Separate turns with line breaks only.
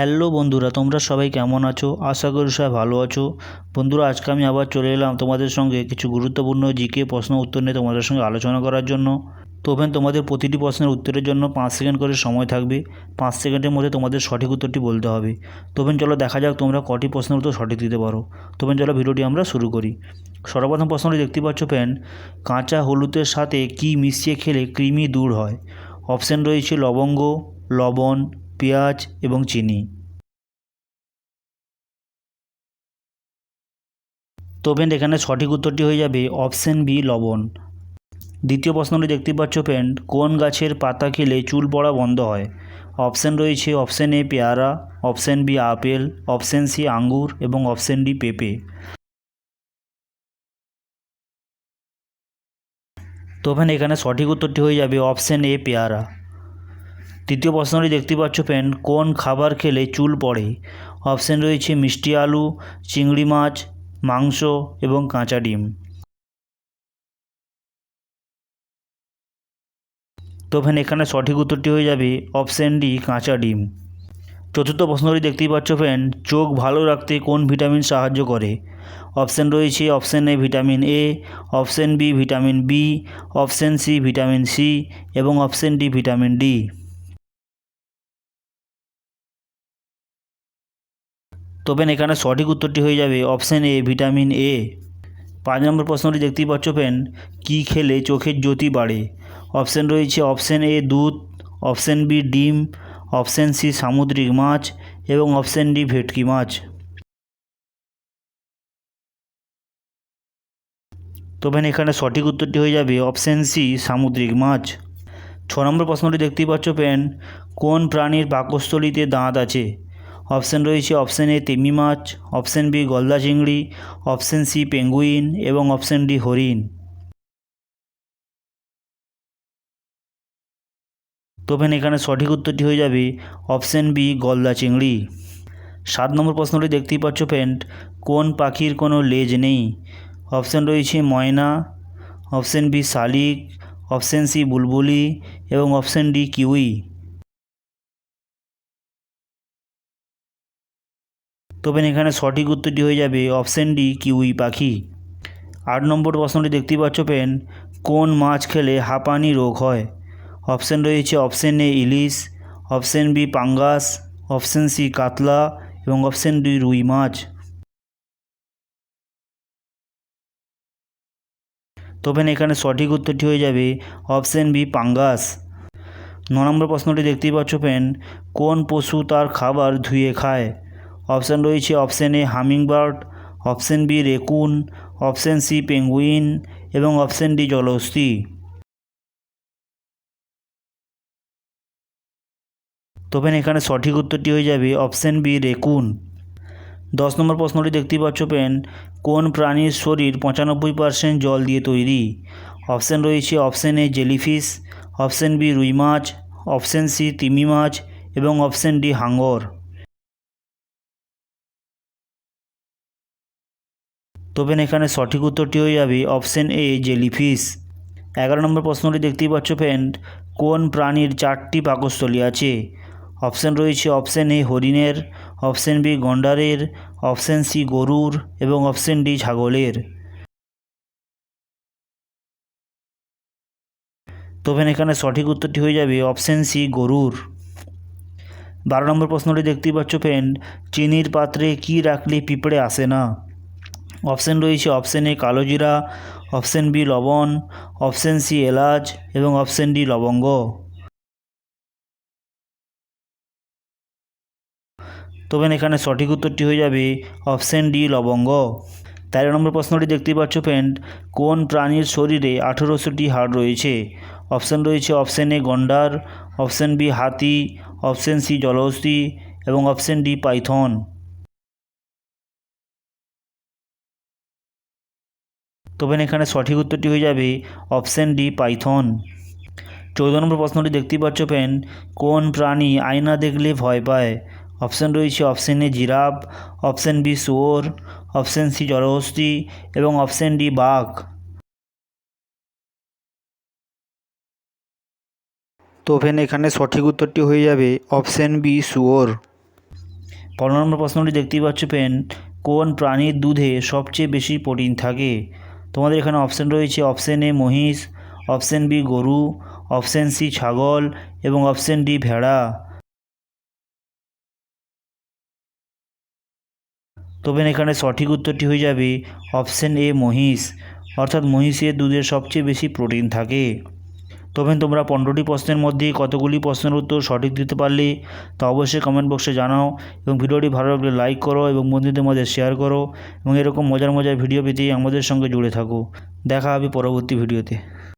Hello বন্ধুরা, তোমরা সবাই কেমন আছো? আশা করি সবাই ভালো আছো। বন্ধুরা, আজকে আমি আবার চলে এলাম তোমাদের সঙ্গে কিছু গুরুত্বপূর্ণ জিকে প্রশ্ন উত্তর নিয়ে তোমাদের সঙ্গে আলোচনা করার জন্য। তো ওখানে তোমাদের প্রতিটি প্রশ্নের উত্তরের জন্য পাঁচ সেকেন্ড করে সময় থাকবে। পাঁচ সেকেন্ডের মধ্যে তোমাদের সঠিক উত্তরটি বলতে হবে। তবে চলো দেখা যাক তোমরা কটি প্রশ্নের উত্তর সঠিক দিতে পারো। তবে চলো ভিডিওটি আমরা শুরু করি। সর্বপ্রথম প্রশ্নটি দেখতে পাচ্ছ পেন কাঁচা হলুদের সাথে কি মিশিয়ে খেলে কৃমি দূর হয়? অপশান রয়েছে লবঙ্গ, লবণ পেঁয়াজ এবং চিনি। তো ফ্রেন্ড এখানে সঠিক উত্তরটি হয়ে যাবে অপশান বি লবণ। দ্বিতীয় প্রশ্নটি দেখতে পাচ্ছ ফ্রেন্ড কোন গাছের পাতা খেলে চুল পড়া বন্ধ হয়? অপশান রয়েছে অপশান এ পেয়ারা option B apple option C আঙ্গুর এবং অপশান ডি পেঁপে। তো ফ্রেন্ড এখানে সঠিক উত্তরটি হয়ে যাবে অপশান এ পেয়ারা। তৃতীয় প্রশ্নটি দেখতে পাচ্ছ ফ্রেন্ড কোন খাবার খেলে চুল পড়ে? অপশান রয়েছে মিষ্টি আলু, চিংড়ি মাছ, মাংস এবং কাঁচা ডিম। তো ফ্রেন্ড এখানে সঠিক উত্তরটি হয়ে যাবে অপশান ডি কাঁচা ডিম। চতুর্থ প্রশ্নটি দেখতেই পাচ্ছ ফ্রেন্ড চোখ ভালো রাখতে কোন ভিটামিন সাহায্য করে? অপশান রয়েছে option A vitamin A option B vitamin B option C vitamin C এবং অপশান ডি ভিটামিন ডি তবে এখানে সঠিক উত্তরটি হয়ে যাবে অপশান এ, ভিটামিন এ। পাঁচ নম্বর প্রশ্নটি দেখতেই পাচ্ছ পেন কী খেলে চোখের জ্যোতি বাড়ে? অপশান রয়েছে অপশান এ, দুধ, অপশান বি, ডিম, অপশান সি, সামুদ্রিক মাছ এবং অপশান ডি, ভেটকি মাছ। তবে এখানে সঠিক উত্তরটি হয়ে যাবে অপশান সি, সামুদ্রিক মাছ। ছ নম্বর প্রশ্নটি দেখতেই পাচ্ছ পেন কোন প্রাণীর পাকস্থলীতে দাঁত আছে? অপশান রয়েছে অপশান এ তিমি মাছ, অপশান বি গলদা চিংড়ি, অপশান সি পেঙ্গুইন এবং অপশান ডি হরিণ। তবে এখানে সঠিক উত্তরটি হয়ে যাবে অপশান বি গলদা চিংড়ি। সাত নম্বর প্রশ্নটি দেখতেই পাচ্ছ ফ্রেন্ড, কোন পাখির কোনো লেজ নেই? অপশান রয়েছে ময়না, অপশান বি শালিক, অপশান সি বুলবুলি এবং অপশান ডি কিউই। তবে এখানে সঠিক উত্তরটি হয়ে যাবে অপশান ডি কিউই পাখি। আট নম্বর প্রশ্নটি দেখতেই পাচ্ছ পেন, কোন মাছ খেলে হাঁপানি রোগ হয়? অপশান রয়েছে অপশান এ ইলিশ, অপশান বি পাঙ্গাস, অপশান সি কাতলা এবং অপশান ডি রুই মাছ। তবে এখানে সঠিক উত্তরটি হয়ে যাবে অপশান বি পাঙ্গাস। ন নম্বর প্রশ্নটি দেখতেই পাচ্ছ পেন, কোন পশু তার খাবার ধুয়ে খায়? অপশান রয়েছে option A hummingbird, option B raccoon, option C penguin এবং অপশান ডি জলহস্তি। তবে এখানে সঠিক উত্তরটি হয়ে যাবে অপশান বি রেকুন। দশ নম্বর প্রশ্নটি দেখতেই পাচ্ছ পেন কোন প্রাণীর শরীর পঁচানব্বই পার্সেন্ট জল দিয়ে তৈরি? অপশান রয়েছে option A jellyfish, option B রুই মাছ, অপশান সি তিমি মাছ এবং অপশান ডি হাঙ্গর। তবে এখানে সঠিক উত্তরটি হয়ে যাবে অপশান এ, জেলিফিশ। এগারো নম্বর প্রশ্নটি দেখতেই পাচ্ছ ফ্রেন্ড কোন প্রাণীর চারটি পাকস্থলী আছে? অপশান রয়েছে অপশান এ, হরিণের, অপশান বি, গন্ডারের, অপশান সি, গরুর এবং অপশান ডি, ছাগলের। তবে এখানে সঠিক উত্তরটি হয়ে যাবে অপশান সি, গরুর। বারো নম্বর প্রশ্নটি দেখতেই পাচ্ছ ফ্রেন্ড চিনির পাত্রে কি রাখলে পিঁপড়ে আসে না? অপশান রয়েছে অপশান এ কালো জিরা, অপশান বি লবণ, অপশান সি এলাচ এবং অপশান ডি লবঙ্গ। তবে এখানে সঠিক উত্তরটি হয়ে যাবে অপশান ডি লবঙ্গ। তেরো নম্বর প্রশ্নটি দেখতেই পাচ্ছ ফ্রেন্ড কোন প্রাণীর শরীরে আঠেরোশোটি হাড় রয়েছে? অপশান রয়েছে অপশান এ গন্ডার, অপশান বি হাতি, অপশান সি জলহস্তি এবং অপশান ডি পাইথন। তবে এখানে সঠিক উত্তরটি হয়ে যাবে অপশান ডি পাইথন। চৌদ্দ নম্বর প্রশ্নটি দেখতেই পাচ্ছ পেন কোন প্রাণী আয়না দেখলে ভয় পায়? অপশান রয়েছে option A giraffe option B শুয়োর অপশান সি জলহস্তি এবং অপশান ডি বাঘ। তো ফেন এখানে সঠিক উত্তরটি হয়ে যাবে অপশান বি শুয়োর। পনেরো নম্বর প্রশ্নটি দেখতেই পাচ্ছ পেন কোন প্রাণীর দুধে সবচেয়ে বেশি প্রোটিন থাকে? তোমাদের এখানে অপশান রয়েছে অপশান এ মহিষ অপশান বি গরু অপশান সি ছাগল এবং অপশান ডি ভেড়া। তবে এখানে সঠিক উত্তরটি হয়ে যাবে অপশান এ মহিষ, অর্থাৎ মহিষের দুধের সবচেয়ে বেশি প্রোটিন থাকে। তবে তোমরা পনেরোটি প্রশ্নের মধ্যে কতগুলি প্রশ্নের উত্তর সঠিক দিতে পারলে তা অবশ্যই কমেন্ট বক্সে জানাও এবং ভিডিওটি ভালো লাগলে লাইক করো এবং বন্ধুদের মধ্যে শেয়ার করো এবং এরকম মজার মজার ভিডিও পেতে আমাদের সঙ্গে জুড়ে থাকো। দেখা হবে পরবর্তী ভিডিওতে